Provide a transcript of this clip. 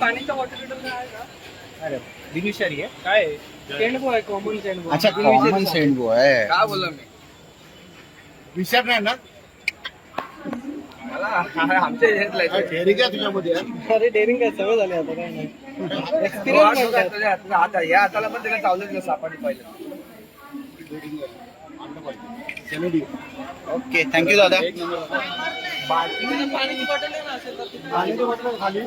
पाणीचा water bottle आहे का? अरे दिनुशारी आहे. काय सेंडबो आहे कॉमन सेंडबो अच्छा कॉमन सेंडबो आहे. काय बोललो मी? नाही ना? आमच्या तुझ्यामध्ये? अरे डेअरिंग काय सवय झाली आता काय नाही. एक्सपिरियन्स आता या हाताला पण त्याला चावलं सापाडी पाहिजे ओके थँक्यू दादा. खाली